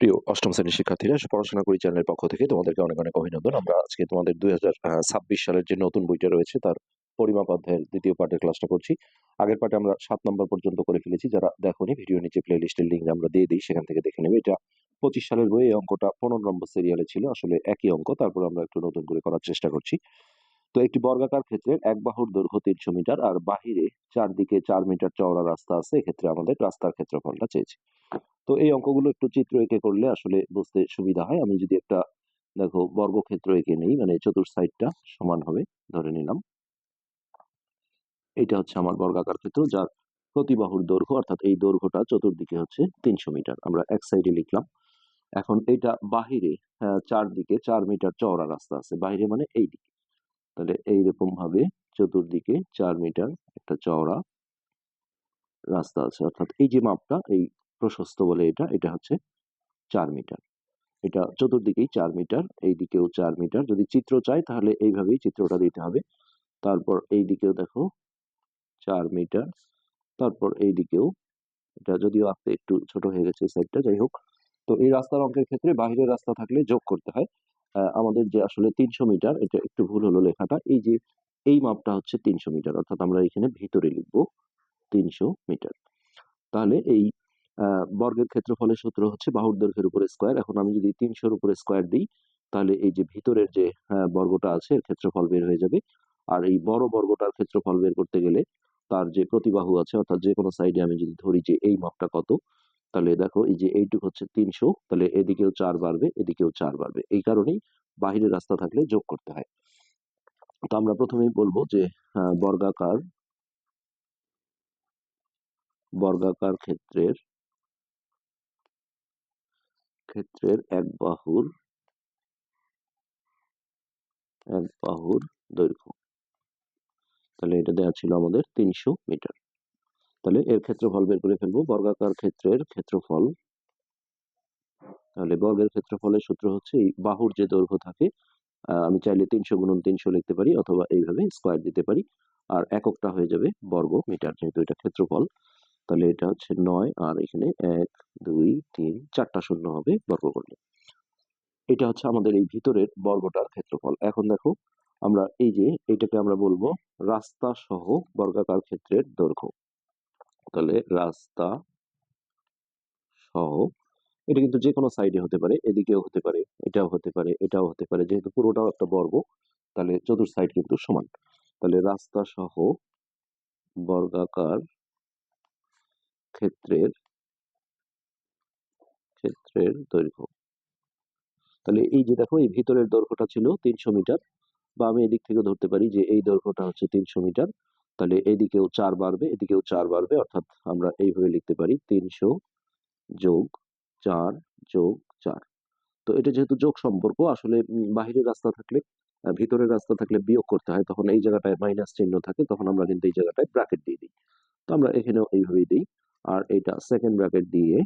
প্রিয় অষ্টম শ্রেণির শিক্ষার্থীরা, পড়াশোনা করি চ্যানেলের পক্ষ থেকে তোমাদেরকে অনেক অনেক অভিনন্দন। আমরা আজকে তোমাদের দুই সালের যে নতুন বইটা রয়েছে, তার পরিমাপ অধ্যায়ের দ্বিতীয় পার্টের ক্লাসটা করছি। আগের পার্টে আমরা সাত নম্বর পর্যন্ত করে ফেলেছি, যারা দেখোনি ভিডিও নিচে প্লে লিস্টের লিঙ্ক আমরা দিয়ে দিই, সেখান থেকে দেখে নেবে। এটা পঁচিশ সালের বই এই অঙ্কটা পনেরো নম্বর সিরিয়ালে ছিল, আসলে একই অঙ্ক, তারপর আমরা একটু নতুন করে করার চেষ্টা করছি। তো একটি বর্গাকার ক্ষেত্রে এক বাহুর দৈর্ঘ্য তিনশো মিটার আর বাহিরে চারদিকে চার মিটার চওড়া রাস্তা আছে, এক্ষেত্রে আমাদের রাস্তার ক্ষেত্রফলটা চেয়েছি। তো এই অঙ্কগুলো একটু চিত্র এঁকে করলে আসলে বুঝতে সুবিধা হয়। আমি যদি একটা, দেখো, বর্গক্ষেত্র এঁকে নেই মানে চতুর সাইডটা সমান হবে, ধরে নিলাম। এটা হচ্ছে আমার বর্গাকার ক্ষেত্র, যার প্রতিবাহুর দৈর্ঘ্য, অর্থাৎ এই দৈর্ঘ্যটা চতুর্দিকে হচ্ছে তিনশো মিটার, আমরা এক সাইডে লিখলাম। এখন এটা বাহিরে চারদিকে চার মিটার চওড়া রাস্তা আছে, বাহিরে মানে এই দিকে তাহলে এইরকম ভাবে চতুর্দিকে চার মিটার একটা চওড়া রাস্তা আছে। অর্থাৎ এই যে মাপটা, এই প্রশস্ত বলে এটা এটা হচ্ছে চার মিটার। এটা চতুর্দিকেই চার মিটার এই দিকেও চার মিটার। যদি চিত্র চাই, তাহলে এইভাবেই চিত্রটা দিতে হবে। তারপর এই দিকেও দেখো চার মিটার, তারপর এই দিকেও এটা যদিও আঁকতে একটু ছোট হয়ে গেছে সাইডটা যাই হোক। তো এই রাস্তার অঙ্কের ক্ষেত্রে বাইরের রাস্তা থাকলে যোগ করতে হয়। আমাদের যে আসলে তিনশো মিটার এটা একটু ভুল হলো লেখাটা এই যে এই মাপটা হচ্ছে তিনশো মিটার অর্থাৎ আমরা এখানে ভিতরে লিখব তিনশো মিটার। তাহলে এই বর্গের ক্ষেত্রফলের সূত্র হচ্ছে বাহুর দৈর্ঘ্যের উপরে স্কোয়ার এখন আমি যদি তিনশোর উপরে স্কোয়ার দিই তাহলে এই যে ভিতরের যে আহ, বর্গটা আছে এর ক্ষেত্রফল বের হয়ে যাবে। আর এই বড় বর্গটার ক্ষেত্রফল বের করতে গেলে তার যে প্রতিবাহু আছে অর্থাৎ যে কোনো সাইডে আমি যদি ধরি যে এই মাপটা কত তাহলে দেখো এই যে এইটুক হচ্ছে তিনশো, তাহলে এদিকেও চার বাড়বে, এদিকেও চার বাড়বে। এই কারণেই বাহিরের রাস্তা থাকলে যোগ করতে হয়। তো আমরা প্রথমেই বলব যে বর্গাকার বর্গাকার ক্ষেত্রের ক্ষেত্রের এক বাহুর এক বাহুর দৈর্ঘ্য। তাহলে এটা দেওয়া ছিল আমাদের তিনশো মিটার। তাহলে এর ক্ষেত্রফল বের করে ফেলব। বর্গাকার ক্ষেত্রের ক্ষেত্রফল। তাহলে বর্গের ক্ষেত্রফলের সূত্র হচ্ছে এই বাহুর যে দৈর্ঘ্য থাকে আমি চাইলে তিনশো গুণন তিনশো লিখতে পারি অথবা এইভাবে স্কোয়ার দিতে পারি। আর এককটা হয়ে যাবে বর্গ মিটার, যেহেতু এটা ক্ষেত্রফল। তাহলে এটা হচ্ছে নয়, আর এখানে এক, দুই, তিন, চারটা শূন্য হবে বর্গ করলে। এটা হচ্ছে আমাদের এই ভিতরের বর্গটার ক্ষেত্রফল। এখন দেখো, আমরা এই যে এটাকে আমরা বলব রাস্তা সহ বর্গাকার ক্ষেত্রের দৈর্ঘ্য। তাহলে রাস্তা সহ, এটা কিন্তু যে কোনো সাইডে হতে পারে, এদিকেও হতে পারে, এটাও হতে পারে, এটাও হতে পারে, যেহেতু পুরোটাও একটা বর্গ, তাহলে চতুর সাইড কিন্তু সমান। তাহলে রাস্তা সহ বর্গাকার ক্ষেত্রের ক্ষেত্রের দৈর্ঘ্য। তাহলে এই যে দেখো, এই ভিতরের দৈর্ঘ্যটা ছিল তিনশো মিটার, বা আমি এদিক থেকে ধরতে পারি যে এই দৈর্ঘ্যটা হচ্ছে তিনশো মিটার তাহলে এদিকেও চার বাড়বে, এদিকেও চার বাড়বে, অর্থাৎ আমরা এইভাবে লিখতে পারি তিনশো যোগ চার যোগ চার। তো এটা যেহেতু যোগ সম্পর্ক, আসলে বাহিরের রাস্তা থাকলে ভিতরের রাস্তা থাকলে বিয়োগ করতে হয়, তখন এই জায়গাটায় মাইনাস চিহ্ন থাকে, তখন আমরা কিন্তু এই জায়গাটায় ব্র্যাকেট দিয়ে দিই। তো আমরা এখানেও এইভাবেই দিই, আর এটা সেকেন্ড ব্র্যাকেট দিয়ে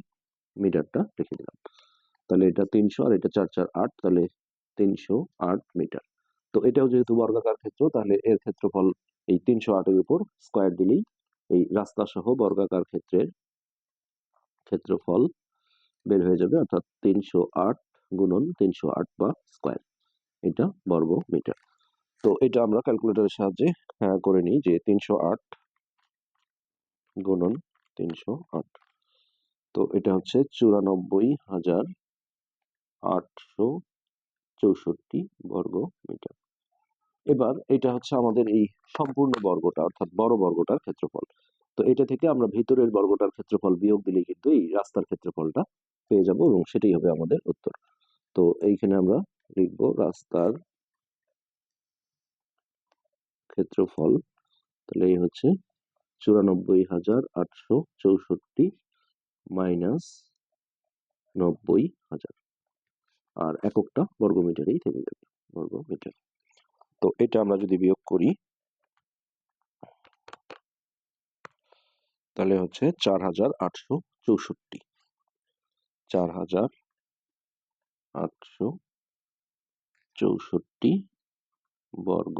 মিটারটা লিখে দিলাম। তাহলে এটা তিনশো আর এটা চার চার আট, তাহলে তিনশো আট মিটার। তো এটাও যেহেতু বর্গাকার ক্ষেত্র, তাহলে এর ক্ষেত্রফল এই তিনশো আটের উপর স্কোয়ার দিলেই এই রাস্তা সহ বর্গাকার ক্ষেত্রের ক্ষেত্রফল বের হয়ে যাবে অর্থাৎ তিনশো আট গুণন তিনশো আট বা স্কোয়ার এটা বর্গ মিটার তো এটা আমরা ক্যালকুলেটরের সাহায্যে আহ, করে নিই যে তিনশো আট গুণন তিনশো আট। তো এটা হচ্ছে চুরানব্বই হাজার আটশো চৌষট্টি বর্গ মিটার এবার এটা হচ্ছে আমাদের এই সম্পূর্ণ বর্গটা, অর্থাৎ বড় বর্গটার ক্ষেত্রফল। তো এটা থেকে আমরা ভিতরের বর্গটার ক্ষেত্রফল বিয়োগ দিলে কিন্তু এই রাস্তার ক্ষেত্রফলটা পেয়ে যাব এবং সেটাই হবে আমাদের উত্তর। তো এইখানে আমরা লিখব রাস্তার ক্ষেত্রফল, তাহলে এই হচ্ছে চুরানব্বই হাজার আটশো চৌষট্টি মাইনাস নব্বই হাজার। আর এককটা বর্গমিটারেই থেকে যাবে, বর্গমিটার। তো এটা আমরা যদি বিয়োগ করি, তাহলে হচ্ছে চার হাজার আটশো চৌষট্টি। চার হাজার আটশো চৌষট্টি বর্গ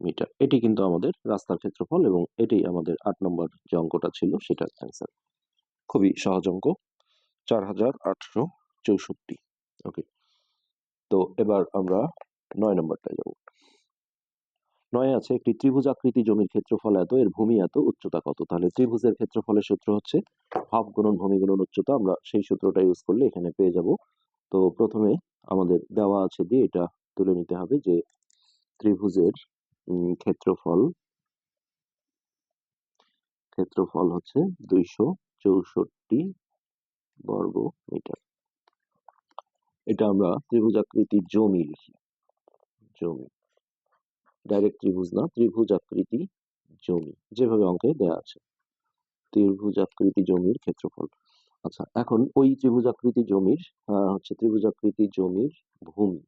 মিটার। এটি কিন্তু আমাদের রাস্তার ক্ষেত্রফল এবং এটাই আমাদের আট নম্বর যে অঙ্কটা ছিল সেটার অ্যান্সার খুবই সহজ অঙ্ক। চার হাজার আটশো চৌষট্টি। ওকে তো এবার আমরা নয় নম্বরটায় যাব নয় আছে, একটি ত্রিভুজ আকৃতি জমির ক্ষেত্রফল এত, এর ভূমি এত, উচ্চতা কত? তাহলে ত্রিভুজের ক্ষেত্রফলের সূত্র হচ্ছে হাফ গুণন ভূমি গুণন উচ্চতা, আমরা সেই সূত্রটা ইউজ করলে এখানে পেয়ে যাব। তো প্রথমে আমাদের দেওয়া আছে দিয়ে এটা তুলে নিতে হবে যে, ত্রিভুজের ক্ষেত্রফল ক্ষেত্রফল হচ্ছে দুইশো চৌষট্টি বর্গ মিটার এটা আমরা ত্রিভুজ আকৃতি জমি লিখি। জমি। ডাইরেক্ট ত্রিভুজ না ত্রিভুজ আকৃতি জমি, যেভাবে অঙ্কে দেয়া আছে। ত্রিভুজ আকৃতি জমির ক্ষেত্রফল। আচ্ছা এখন ওই ত্রিভুজ আকৃতি জমির হচ্ছে ত্রিভুজ আকৃতি জমির ভূমি।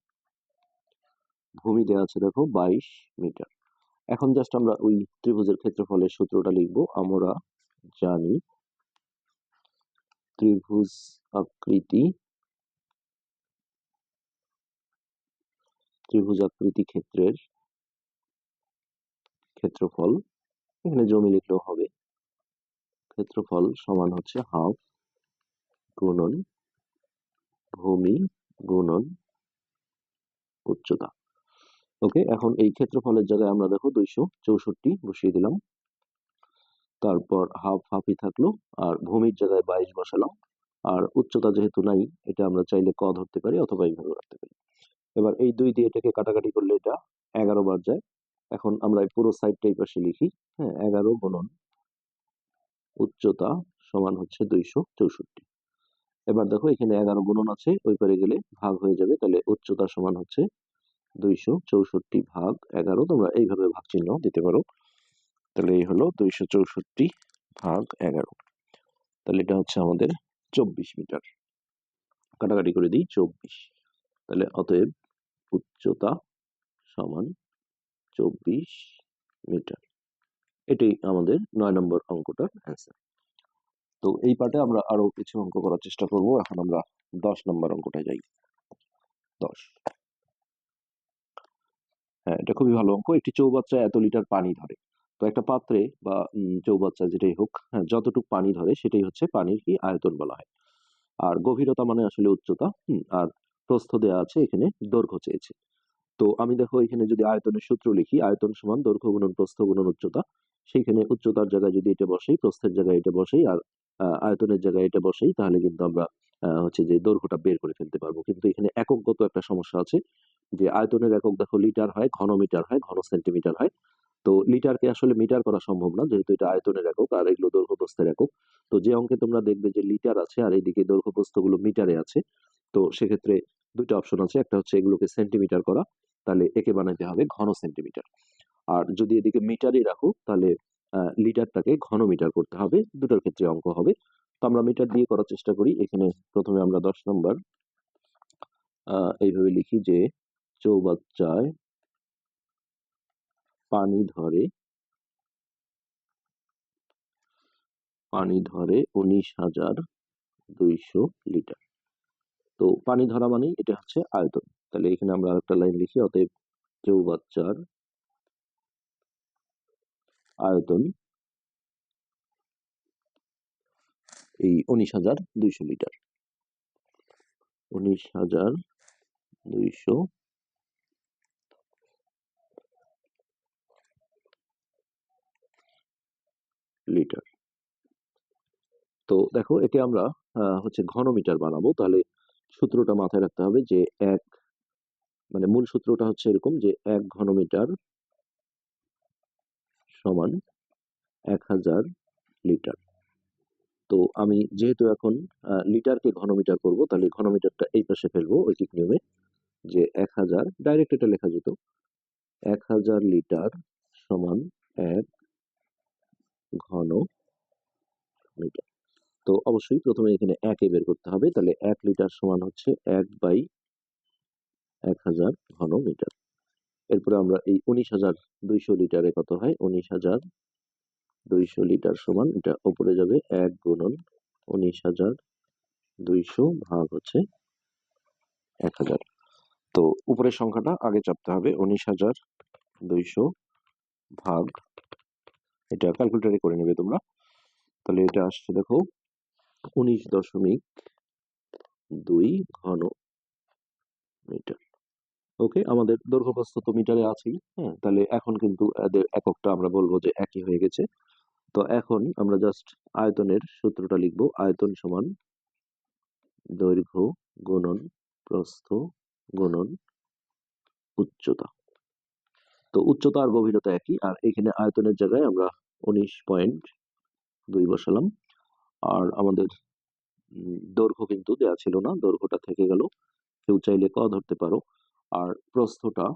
ভূমি দেওয়া আছে দেখো বাইশ মিটার। এখন জাস্ট আমরা ওই ত্রিভুজের ক্ষেত্রফলের সূত্রটা লিখব। আমরা জানি ত্রিভুজ আকৃতি ত্রিভুজ আকৃতি ক্ষেত্রের ক্ষেত্রফল, এখানে জমি লিখলেও হবে। ক্ষেত্রফল সমান হচ্ছে হাফ গুণন ভূমি গুণন উচ্চতা। ওকে, এখন এই ক্ষেত্রফলের জায়গায় আমরা দেখো দুইশো চৌষট্টি বসিয়ে দিলাম। তারপর হাফ হাফই থাকল, আর ভূমির জায়গায় বাইশ বসালাম। আর উচ্চতা যেহেতু নাই, এটা আমরা চাইলে ক ধরতে পারি অথবা এইভাবে রাখতে পারি। এবার এই দুই দিয়ে এটাকে কাটাকাটি করলে এটা এগারো বার যায়। এখন আমরা পুরো সাইডটা এই পাশে লিখি হ্যাঁ এগারো গুণন উচ্চতা সমান হচ্ছে দুইশো চৌষট্টি। এবার দেখো এখানে এগারো গুণন আছে, ওই পারে গেলে ভাগ হয়ে যাবে, তাহলে উচ্চতা সমান হচ্ছে দুইশো চৌষট্টি ভাগ এগারো, তোমরা এইভাবে ভাগ চিহ্ন দিতে পারো। তাহলে এই হলো দুইশো চৌষট্টি ভাগ এগারো। তাহলে এটা হচ্ছে আমাদের চব্বিশ মিটার। কাটাকাটি করে দিই চব্বিশ। তাহলে অতএব উচ্চতা সমান চব্বিশ মিটার। এটাই আমাদের নয় নম্বর অঙ্কটার অ্যান্সার তো এই পার্টে আমরা আরও কিছু অঙ্ক করার চেষ্টা করব। এখন আমরা দশ নম্বর অঙ্কটায় যাই। দশ। হ্যাঁ এটা খুবই ভালো অঙ্ক। একটি চৌবাচ্চা এত লিটার পানি ধরে। তো একটা পাত্রে বা চৌবাচ্চা যেটাই হোক হ্যাঁ যতটুকু পানি ধরে সেটাই হচ্ছে পানির কি আয়তন বলা হয়। আর গভীরতা মানে আসলে উচ্চতা আর প্রস্থ দেওয়া আছে, এখানে দৈর্ঘ্য চেয়েছে। তো আমি দেখো এখানে যদি আয়তনের সূত্র লিখি, আয়তন সমান দৈর্ঘ্য গুণন প্রস্থ গুণন উচ্চতা, সেইখানে উচ্চতার জায়গায় যদি এটা বসেই, প্রস্থের জায়গায় এটা বসেই আর আয়তনের জায়গায় এটা বসেই, তাহলে কিন্তু আমরা হচ্ছে যে দৈর্ঘ্যটা বের করে ফেলতে পারব। কিন্তু এখানে এককগত একটা সমস্যা আছে যে আয়তনের একক দেখো লিটার হয়, ঘন মিটার হয়, ঘন সেন্টিমিটার হয়। তো লিটারকে আসলে মিটার করা সম্ভব না, যেহেতু এটা আয়তনের একক আর এগুলো দৈর্ঘ্য প্রস্থের একক। তো যে অঙ্কে তোমরা দেখবে যে লিটার আছে আর এইদিকে দৈর্ঘ্য প্রস্থগুলো মিটারে আছে তো সেক্ষেত্রে দুইটা অপশন আছে। একটা হচ্ছে এগুলোকে সেন্টিমিটার করা, তাহলে একে বানাইতে হবে ঘন সেন্টিমিটার আর যদি এদিকে মিটারই রাখো, তাহলে লিটারটাকে ঘন মিটার করতে হবে, দুটোর ক্ষেত্রে অঙ্ক হবে। তো আমরা মিটার দিয়ে করার চেষ্টা করি। এখানে প্রথমে আমরা দশ নম্বর এইভাবে লিখি যে চৌবাচ্চায় পানি ধরে পানি ধরে উনিশ হাজার দুইশো লিটার। তো পানি ধরা মানেই এটা হচ্ছে আয়তন। তাহলে এখানে আমরা আরেকটা লাইন লিখি, অতএব চৌবাচ্চার আয়তন এই উনিশ হাজার দুইশো লিটার উনিশ হাজার দুইশো লিটার তো দেখো একে আমরা হচ্ছে ঘনমিটার বানাবো। তাহলে সূত্রটা মাথায় রাখতে হবে যে এক মানে মূল সূত্রটা হচ্ছে এরকম যে এক ঘনমিটার সমান এক হাজার লিটার। তো আমি যেহেতু এখন লিটারকে ঘনমিটার করব, তাহলে ঘনমিটারটা এই পাশে ফেলব ঐকিক নিয়মে, যে এক হাজার, ডাইরেক্ট এটা লেখা যেত, এক হাজার লিটার সমান এক ঘন তো অবশ্যই প্রথমে এখানে একে বের করতে হবে। তাহলে এক লিটার সমান হচ্ছে এক বাই এক হাজার ঘন মিটার এরপরে আমরা এই উনিশ হাজার দুইশো লিটারে কত হয়? উনিশ হাজার দুইশো লিটার সমান, এটা উপরে যাবে এক গুণন উনিশ হাজার দুইশো ভাগ হচ্ছে এক হাজার। তো উপরের সংখ্যাটা আগে চাপতে হবে, উনিশ হাজার দুইশো ভাগ। এটা ক্যালকুলেটারে করে নেবে তোমরা। তাহলে এটা আসছে দেখো উনিশ দশমিক দুই ঘন মিটার। ওকে, আমাদের দৈর্ঘ্য প্রস্থ তো মিটারে আছেই হ্যাঁ? তাহলে এখন কিন্তু এদের এককটা আমরা বলব যে একই হয়ে গেছে। তো এখন আমরা জাস্ট আয়তনের সূত্রটা লিখব, আয়তন সমান দৈর্ঘ্য গুণন প্রস্থ গুণন উচ্চতা। তো উচ্চতা আর গভীরতা একই, আর এখানে আয়তনের জায়গায় আমরা উনিশ পয়েন্ট দুই বসালাম। আর আমাদের দৈর্ঘ্য কিন্তু দেওয়া ছিল না। দৈর্ঘ্যটা থেকে গেল। কেউ চাইলে ক ধরতে পারো। আর প্রস্থটা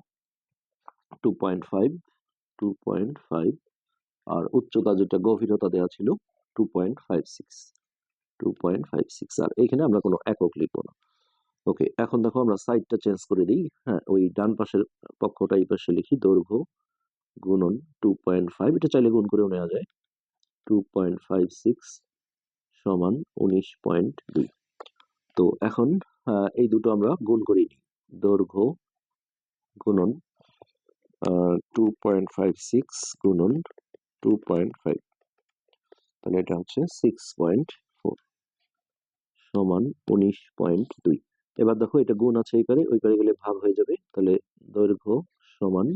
two point five two point five আর উচ্চতা যেটা গভীরতা দেওয়া ছিল two point five six two point five six আর এখানে আমরা কোনো একক লিখব না। ওকে, এখন দেখো আমরা সাইডটা চেঞ্জ করে দিই। হ্যাঁ ওই ডান পাশের পক্ষটা এই পাশে লিখি দৈর্ঘ্য গুণন টু পয়েন্ট ফাইভ এটা চাইলে গুণ করেও নেওয়া যায়। টু পয়েন্ট ফাইভ সিক্স সমান উনিশ পয়েন্ট দুই। তো এখন এই দুটো আমরা গুণ করে দৈর্ঘ্য গুণন টু পয়েন্ট ফাইভ সিক্স গুণন টু পয়েন্ট ফাইভ তাহলে এটা হচ্ছে সিক্স পয়েন্ট ফোর সমান উনিশ পয়েন্ট দুই। এবার দেখো এটা গুণ আছে এই পারে, ওই পারে গেলে ভাগ হয়ে যাবে। তাহলে দৈর্ঘ্য সমান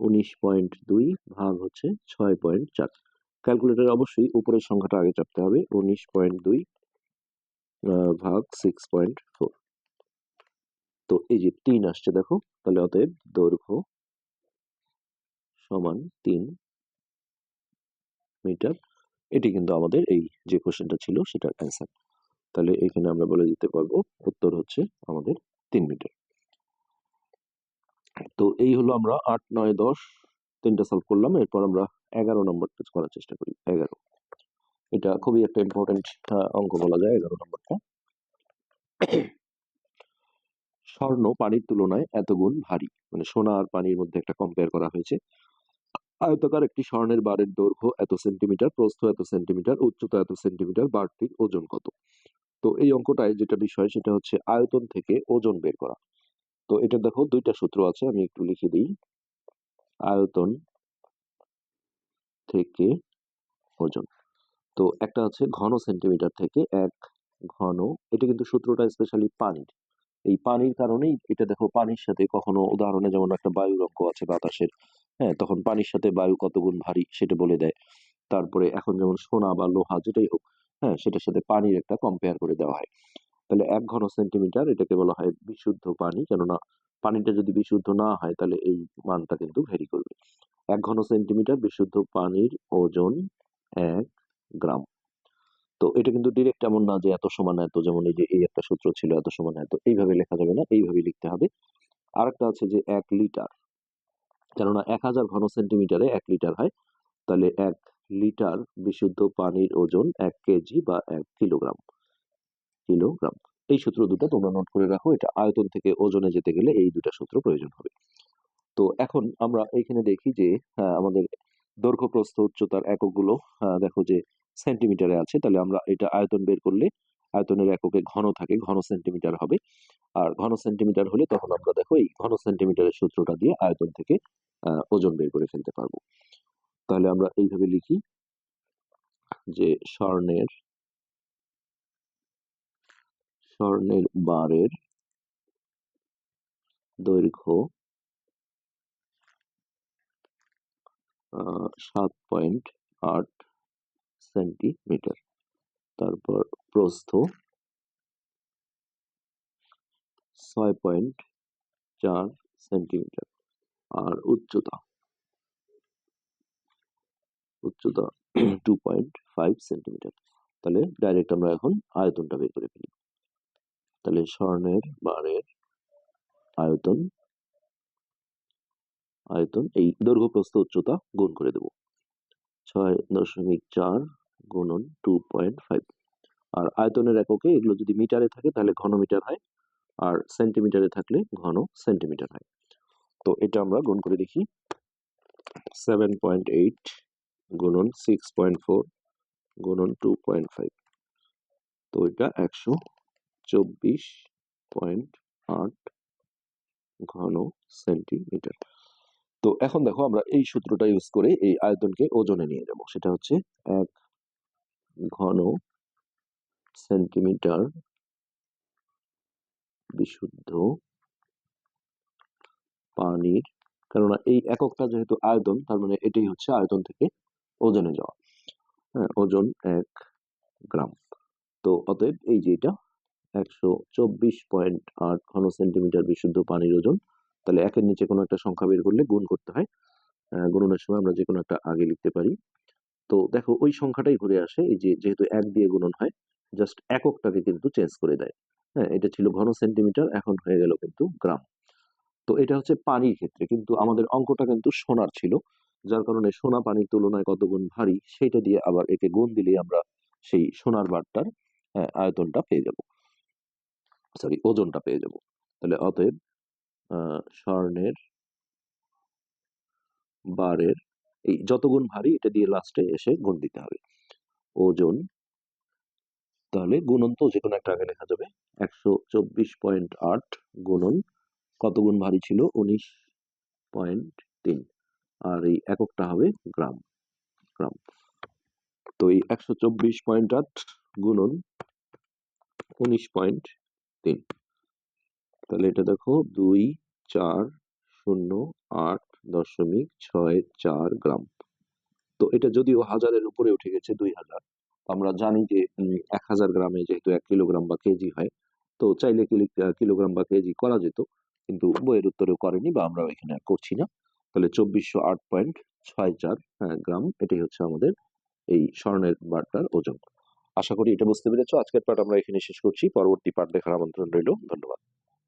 উনিশ পয়েন্ট দুই ভাগ হচ্ছে ছয় পয়েন্ট চার। ক্যালকুলেটরে অবশ্যই উপরের সংখ্যাটা আগে চাপতে হবে। উনিশ পয়েন্ট দুই ভাগ সিক্স পয়েন্ট ফোর তো এই যে তিন আসছে দেখো, তাহলে অতএব দৈর্ঘ্য সমান তিন মিটার। এটি কিন্তু আমাদের এই যে কোশ্চেনটা ছিল সেটার অ্যান্সার তাহলে এখানে আমরা বলে দিতে পারব, উত্তর হচ্ছে আমাদের তিন মিটার। তো এই হলো আমরা আট, নয়, দশ তিনটা সলভ করলাম, এরপর আমরা এগারো নম্বরটা করার চেষ্টা করি, এগারো। এটা খুবই একটা ইম্পর্টেন্ট অঙ্ক বলা যায় এগারো নম্বরটা। স্বর্ণ পানির তুলনায় এত গুণ ভারী মানে সোনা আর পানির মধ্যে একটা কম্পেয়ার করা হয়েছে। আয়তাকার একটি স্বর্ণের বারের দৈর্ঘ্য এত সেন্টিমিটার প্রস্থ এত সেন্টিমিটার উচ্চতা এত সেন্টিমিটার বারটির ওজন কত? তো এই অঙ্কটায় যেটা বিষয় সেটা হচ্ছে আয়তন থেকে ওজন বের করা। তো এটা দেখো দুইটা সূত্র আছে, আমি একটু লিখে দিই। আয়তন থেকে ওজন। তো একটা আছে ঘন সেন্টিমিটার থেকে এক ঘন, এটা কিন্তু সূত্রটা স্পেশালি পানির। এই পানির কারণেই এটা দেখো পানির সাথে কখনো উদাহরণে যেমন একটা বায়ুর অঙ্ক আছে বাতাসের হ্যাঁ তখন পানির সাথে বায়ু কত গুণ ভারী সেটা বলে দেয়। তারপরে এখন যেমন সোনা বা লোহা যেটাই হোক হ্যাঁ সেটার সাথে পানির একটা কম্পেয়ার করে দেওয়া হয়। তাহলে এক ঘন সেন্টিমিটার এটাকে বলা হয় বিশুদ্ধ পানি। কেননা পানিটা যদি বিশুদ্ধ না হয় তাহলে এই মানটা কিন্তু ভেরি করবে। এক ঘন সেন্টিমিটার বিশুদ্ধ পানির ওজন এক গ্রাম। তো এটা কিন্তু ডিরেক্ট এমন না যে এত সমান এত, যেমন এই যে এই একটা সূত্র ছিল, এত সমান এত, এইভাবে লেখা যাবে না এইভাবে লিখতে হবে। আরেকটা আছে যে এক লিটার, কেননা এক হাজার ঘন সেন্টিমিটারে এক লিটার হয়, তাহলে এক লিটার বিশুদ্ধ পানির ওজন এক কেজি বা এক কিলোগ্রাম। কিলোগ্রাম। এই সূত্র দুটো তোমরা নোট করে রাখো, এটা আয়তন থেকে ওজনে যেতে গেলে এই দুটা সূত্র প্রয়োজন হবে। তো এখন আমরা এইখানে দেখি যে হ্যাঁ, আমাদের দৈর্ঘ্য প্রস্থ উচ্চতার এককগুলো হ্যাঁ, দেখো যে সেন্টিমিটারে আছে তাহলে আমরা এটা আয়তন বের করলে আয়তনের এককে ঘন থাকে ঘন সেন্টিমিটার হবে। আর ঘন সেন্টিমিটার হলে তখন আমরা দেখো এই ঘন সেন্টিমিটারের সূত্রটা দিয়ে আয়তন থেকে ওজন বের করে ফেলতে পারব। তাহলে আমরা এইভাবে লিখি যে স্বর্ণের স্বর্ণের বারের দৈর্ঘ্য সাত পয়েন্ট আট সেন্টিমিটার তারপর প্রস্থ ছয় পয়েন্ট চার সেন্টিমিটার আর উচ্চতা উচ্চতা টু পয়েন্ট ফাইভ সেন্টিমিটার তাহলে ডাইরেক্ট আমরা এখন আয়তনটা বের করে ফেলি। তাহলে স্বর্ণের বারের আয়তন আয়তন, এই দৈর্ঘ্য প্রস্থ উচ্চতা গুণ করে দেব। ছয় দশমিক চার গুণন টু পয়েন্ট ফাইভ আর আয়তনের এককে এগুলো যদি মিটারে থাকে তাহলে ঘন মিটার হয়, আর সেন্টিমিটারে থাকলে ঘন সেন্টিমিটার হয়। তো এটা আমরা গুণ করে দেখি। সেভেন পয়েন্ট এইট গুণন সিক্স পয়েন্ট ফোর গুণন টু পয়েন্ট ফাইভ তো এটা একশো চব্বিশ পয়েন্ট আট ঘন সেন্টিমিটার। তো এখন দেখো আমরা এই সূত্রটা ইউজ করে এই আয়তনকে ওজনে নিয়ে যাব সেটা হচ্ছে এক ঘন সেন্টিমিটার বিশুদ্ধ পানির, কেননা এই এককটা যেহেতু আয়তন, তার মানে এটাই হচ্ছে আয়তন থেকে ওজনে যাওয়া। হ্যাঁ ওজন এক গ্রাম। তো অতএব এই যে এটা, একশো চব্বিশ পয়েন্ট আট ঘন সেন্টিমিটার বিশুদ্ধ পানির ওজন তাহলে একের নিচে কোনো একটা সংখ্যা বের করলে গুণ করতে হয়। গুণনের সময় আমরা যে কোনো একটা আগে লিখতে পারি। তো দেখো, ওই সংখ্যাটাই ঘুরে আসে। এই যে যেহেতু এক দিয়ে গুণন হয় জাস্ট এককটাকে কিন্তু চেঞ্জ করে দেয়। হ্যাঁ এটা ছিল ঘন সেন্টিমিটার এখন হয়ে গেল কিন্তু গ্রাম। তো এটা হচ্ছে পানির ক্ষেত্রে। কিন্তু আমাদের অঙ্কটা কিন্তু সোনার ছিল, যার কারণে সোনা পানির তুলনায় কত গুণ ভারী সেটা দিয়ে আবার একে গুণ দিলেই আমরা সেই সোনার বারটার আয়তনটা পেয়ে যাব। সরি ওজনটা পেয়ে যাব। তাহলে অতএব স্বর্ণের বারের এই যত গুণ ভারী এটা দিয়ে লাস্টে এসে গুণ দিতে হবে। ওজন তাহলে গুণন তো যে কোনো একটা আগে লেখা যাবে। একশো চব্বিশ পয়েন্ট আট গুণন কত গুণ ভারী ছিল? উনিশ পয়েন্ট তিন। আর এই এককটা হবে গ্রাম গ্রাম। তো এই একশো চব্বিশ পয়েন্ট আট গুণন উনিশ পয়েন্ট তিন। তাহলে এটা দেখো দুই চার শূন্য আট দশমিক ছয় চার গ্রাম। তো এটা যদিও হাজারের উপরে উঠে গেছে দুই হাজার আমরা জানি যে এক হাজার গ্রামে যেহেতু এক কিলোগ্রাম বা কেজি হয়, তো চাইলে কিলি- কিলোগ্রাম বা কেজি করা যেত, কিন্তু বইয়ের উত্তরে করেনি বা আমরা এখানে করছি না। তাহলে চব্বিশশো আট পয়েন্ট ছয় চার গ্রাম, এটাই হচ্ছে আমাদের এই স্বর্ণের বারটার ওজন। আশা করি এটা বুঝতে পেরেছ। আজকের পাঠ আমরা এখানে শেষ করছি। পরবর্তী পাঠ দেখার আমন্ত্রণ রইল। ধন্যবাদ।